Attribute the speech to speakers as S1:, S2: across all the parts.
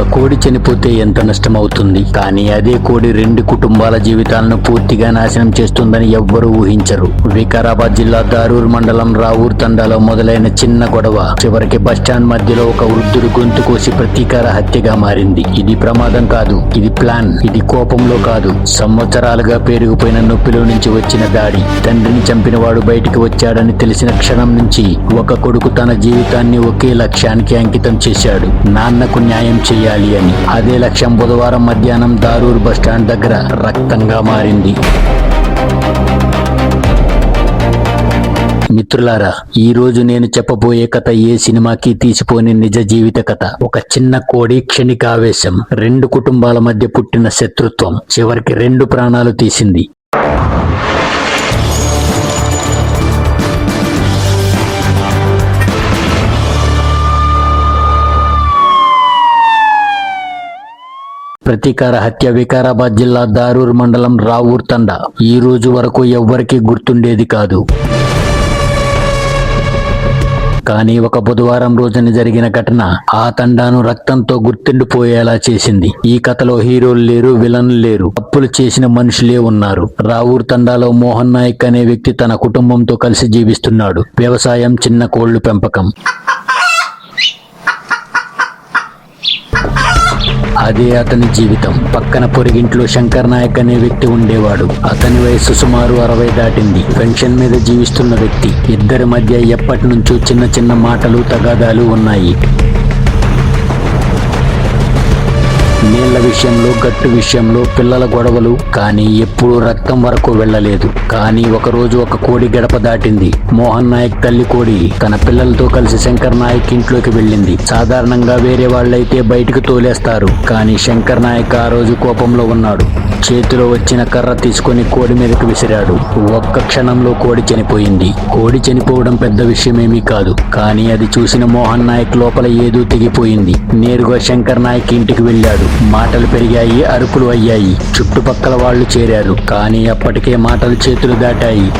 S1: ఒక కోడి చనిపోతే ఎంత నష్టం అవుతుంది కానీ అదే కోడి రెండు కుటుంబాల జీవితాలను పూర్తిగా నాశనం చేస్తుందని ఎవ్వరూ ఊహించరు. వికారాబాద్ జిల్లా దారూర్ మండలం రావూర్ తండాలో మొదలైన చిన్న గొడవ చివరికి బస్టాండ్ మధ్యలో ఒక వృద్ధుడు గొంతు కోసి ప్రతీకార హత్యగా మారింది. ఇది ప్రమాదం కాదు ఇది ప్లాన్ ఇది కోపంలో కాదు. సంవత్సరాలుగా పేరుకుపోయిన నొప్పిలో నుంచి వచ్చిన దాడి. తండ్రిని చంపిన వాడు బయటికి వచ్చాడని తెలిసిన క్షణం నుంచి ఒక కొడుకు తన జీవితాన్ని ఒకే లక్ష్యానికి అంకితం చేశాడు. నాన్నకు న్యాయం చేయాలి. అని. అదే లక్ష్యం బుధవారం మధ్యాహ్నం దారూర్ బస్టాండ్ దగ్గర రక్తంగా మారింది. మిత్రులారా ఈ రోజు నేను చెప్పబోయే కథ ఏ సినిమాకి తీసిపోని నిజ జీవిత కథ? ఒక చిన్న కోడి క్షణిక ఆవేశం రెండు కుటుంబాల మధ్య పుట్టిన శత్రుత్వం. చివరికి రెండు ప్రాణాలు తీసింది. ప్రతీకార హత్య వికారాబాద్ జిల్లా దారూర్ మండలం రావూర్ తండా. ఈ రోజు వరకు ఎవ్వరికీ గుర్తుండేది కాదు. కానీ ఒక బుధవారం రోజున జరిగిన ఘటన ఆ తండాను రక్తంతో గుర్తుండిపోయేలా చేసింది. ఈ కథలో హీరోలు లేరు విలన్లు లేరు. తప్పులు చేసిన మనుషులే ఉన్నారు. రావూర్ తండాలో మోహన్ నాయక్ అనే వ్యక్తి తన కుటుంబంతో కలిసి జీవిస్తున్నాడు. వ్యవసాయం చిన్న కోళ్ళు పెంపకం. అదే అతని జీవితం. పక్కన పొరిగింట్లో శంకర్ నాయక్ అనే వ్యక్తి ఉండేవాడు. అతని వయసు సుమారు అరవై దాటింది. పెన్షన్ మీద జీవిస్తున్న వ్యక్తి. ఇద్దరి మధ్య ఎప్పటి నుంచో చిన్న చిన్న మాటలు తగాదాలు ఉన్నాయి. నీళ్ళ విషయంలో గట్టు విషయంలో పిల్లల గొడవలు కానీ ఎప్పుడూ రక్తం వరకు వెళ్ళలేదు. కానీ ఒకరోజు ఒక కోడి గడప దాటింది. మోహన్ నాయక్ తల్లి కోడి తన పిల్లలతో కలిసి శంకర్ నాయక్ ఇంట్లోకి వెళ్ళింది. సాధారణంగా వేరే వాళ్ళైతే బయటకు తోలేస్తారు. కానీ శంకర్ నాయక్ ఆ రోజు కోపంలో ఉన్నాడు. చేతిలో వచ్చిన కర్ర తీసుకొని కోడి మీదకు విసిరాడు. ఒక్క క్షణంలో కోడి చనిపోయింది. కోడి చనిపోవడం పెద్ద విషయమేమీ కాదు. కానీ అది చూసిన మోహన్ నాయక్ లోపల ఏదో తెగిపోయింది. నేరుగా శంకర్ నాయక్ ఇంటికి వెళ్ళాడు. మాటలు పెరిగాయి అరుపులు అయ్యాయి. చుట్టుపక్కల వాళ్ళు చేరారు కానీ అప్పటికే మాటలు చేతులు దాటాయి.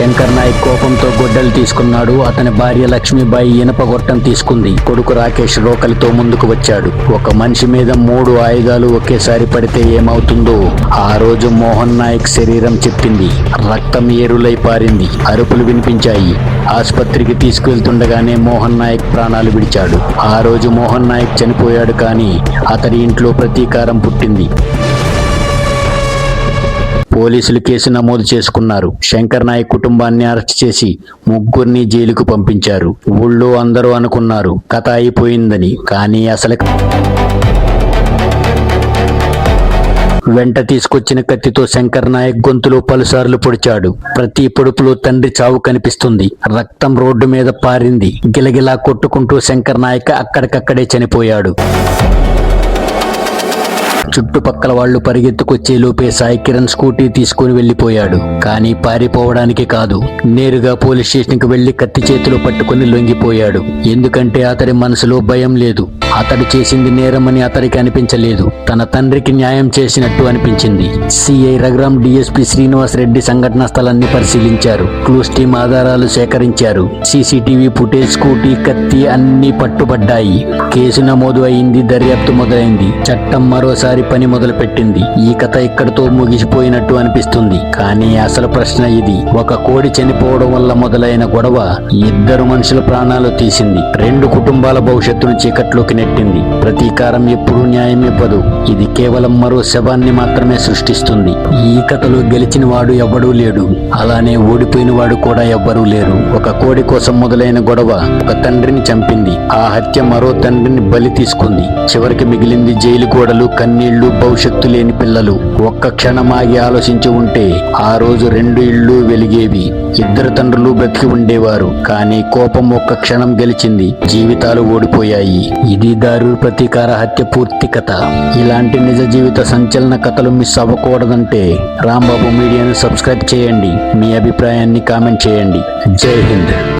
S1: శంకర్ నాయక్ కోపంతో గొడ్డలు తీసుకున్నాడు. అతని భార్య లక్ష్మీబాయి ఇనప గొట్టం తీసుకుంది. కొడుకు రాకేష్ రోకలితో ముందుకు వచ్చాడు. ఒక మనిషి మీద మూడు ఆయుధాలు ఒకేసారి పడితే ఏమవుతుందో ఆ రోజు మోహన్ నాయక్ శరీరం చెప్పింది. రక్తం ఏరులై పారింది. అరుపులు వినిపించాయి. ఆసుపత్రికి తీసుకువెళ్తుండగానే మోహన్ నాయక్ ప్రాణాలు విడిచాడు. ఆ రోజు మోహన్ నాయక్ చనిపోయాడు కానీ అతని ఇంట్లో ప్రతీకారం పుట్టింది. పోలీసులు కేసు నమోదు చేసుకున్నారు. శంకర్ నాయక్ కుటుంబాన్ని అరెస్ట్ చేసి ముగ్గురిని జైలుకు పంపించారు. ఊళ్ళో అందరూ అనుకున్నారు కథ అయిపోయిందని కానీ అసలు వెంట తీసుకొచ్చిన కత్తితో శంకర్ నాయక్ గొంతులో పలుసార్లు పొడిచాడు. ప్రతి పొడుపులో తండ్రి చావు కనిపిస్తుంది. రక్తం రోడ్డు మీద పారింది. గిలగిలా కొట్టుకుంటూ శంకర్ నాయక్ అక్కడికక్కడే చనిపోయాడు. చుట్టుపక్కల వాళ్ళు పరిగెత్తుకొచ్చే లోపే సాయి కిరణ్ స్కూటీ తీసుకుని వెళ్ళిపోయాడు కానీ పారిపోవడానికి కాదు నేరుగా పోలీస్ స్టేషన్కి వెళ్ళి కత్తి చేతిలో పట్టుకుని లొంగిపోయాడు. ఎందుకంటే అతడి మనసులో భయం లేదు. అతడు చేసింది నేరమని అతడికి అనిపించలేదు. తన తండ్రికి న్యాయం చేసినట్టు అనిపించింది. సిఐ రఘురాం డిఎస్పీ శ్రీనివాస్ రెడ్డి సంఘటనా స్థలాన్ని పరిశీలించారు. క్లూస్ టీమ్ ఆధారాలు సేకరించారు. సీసీటీవీ ఫుటేజ్ స్కూటీ కత్తి అన్ని పట్టుబడ్డాయి. కేసు నమోదు అయింది దర్యాప్తు మొదలైంది. చట్టం మరోసారి పని మొదలుపెట్టింది. ఈ కథ ఇక్కడితో ముగిసిపోయినట్టు అనిపిస్తుంది. కానీ అసలు ప్రశ్న ఇది. ఒక కోడి చనిపోవడం వల్ల మొదలైన గొడవ ఇద్దరు మనుషుల ప్రాణాలు తీసింది. రెండు కుటుంబాల భవిష్యత్తును చీకట్లోకి చెప్పింది ప్రతీకారం ఎప్పుడూ న్యాయం ఇవ్వదు. ఇది కేవలం మరో శవాన్ని మాత్రమే సృష్టిస్తుంది. ఈ కథలో గెలిచిన వాడు ఎవ్వడూ లేడు. అలానే ఓడిపోయిన వాడు కూడా ఎవ్వరూ లేరు. ఒక కోడి కోసం మొదలైన గొడవ ఒక తండ్రిని చంపింది. ఆ హత్య మరో తండ్రిని బలి తీసుకుంది. చివరికి మిగిలింది జైలు గోడలు కన్నీళ్ళు భవిష్యత్తు లేని పిల్లలు. ఒక్క క్షణం ఆగి ఆలోచించి ఉంటే ఆ రోజు రెండు ఇళ్ళు వెలిగేవి. ఇద్దరు తండ్రులు బ్రతికి ఉండేవారు కానీ కోపం ఒక్క క్షణం గెలిచింది. జీవితాలు ఓడిపోయాయి. ఇది దారు ప్రతీకార హత్య పూర్తి కథ. ఇలాంటి నిజ జీవిత సంచలన కథలు మిస్ అవ్వకూడదంటే రాంబాబు మీడియాను సబ్స్క్రైబ్ చేయండి. మీ అభిప్రాయాన్ని కామెంట్ చేయండి. జై హింద్.